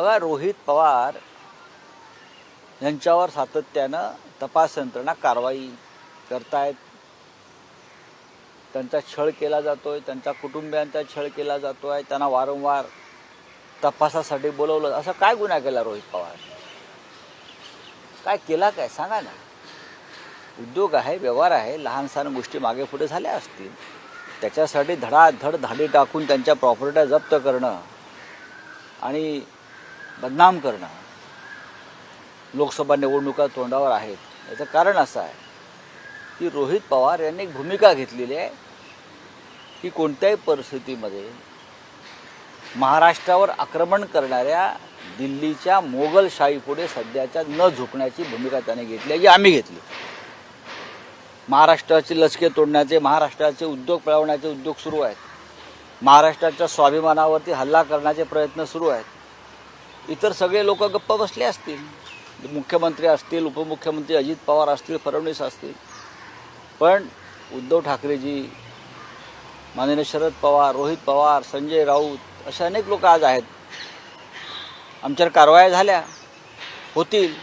बघा रोहित पवार यांच्यावर सातत्यानं तपास यंत्रणा कारवाई करतायत. त्यांचा छळ केला जातोय त्यांच्या कुटुंबियांचा छळ केला जातोय त्यांना वारंवार तपासासाठी बोलवलं. असं काय गुन्हा केला रोहित पवार? काय केला काय? सांगा ना. उद्योग आहे व्यवहार आहे लहान सहान गोष्टी मागे पुढे झाल्या असतील. त्याच्यासाठी धडाधड धाडी टाकून त्यांच्या प्रॉपर्ट्या जप्त करणं आणि बदनाम करणं. लोकसभा निवडणुका तोंडावर आहेत. याचं कारण असं आहे की रोहित पवार यांनी एक भूमिका घेतलेली आहे की कोणत्याही परिस्थितीमध्ये महाराष्ट्रावर आक्रमण करणाऱ्या दिल्लीच्या मोगलशाहीपुढे सध्याच्या न झुकण्याची भूमिका त्याने घेतली आहे जी आम्ही घेतली. महाराष्ट्राचे लचके तोडण्याचे महाराष्ट्राचे उद्योग पळवण्याचे उद्योग सुरू आहेत. महाराष्ट्राच्या स्वाभिमानावरती हल्ला करण्याचे प्रयत्न सुरू आहेत. इतर सगळे लोक गप्प बसले असतील. मुख्यमंत्री असतील उपमुख्यमंत्री अजित पवार असतील फडणवीस असतील. पण उद्धव ठाकरेजी माननीय शरद पवार रोहित पवार संजय राऊत असे अनेक लोक आज आहेत. आमच्यावर कारवाया झाल्या होतील.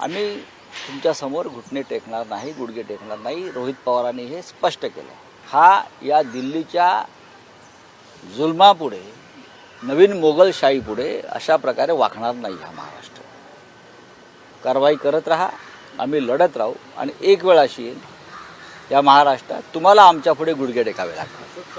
आम्ही तुमच्यासमोर घुटणे टेकणार नाही गुडघे टेकणार नाही रोहित पवारांनी हे स्पष्ट केलं. हा या दिल्लीच्या जुलमापुढे नवीन मोगलशाहीपुढे अशा प्रकारे वाकणार नाही हा महाराष्ट्र. कारवाई करत राहा आम्ही लढत राहू आणि एक वेळ अशी येईल या महाराष्ट्रात तुम्हाला आमच्या पुढे गुडघे टेकावे लागतात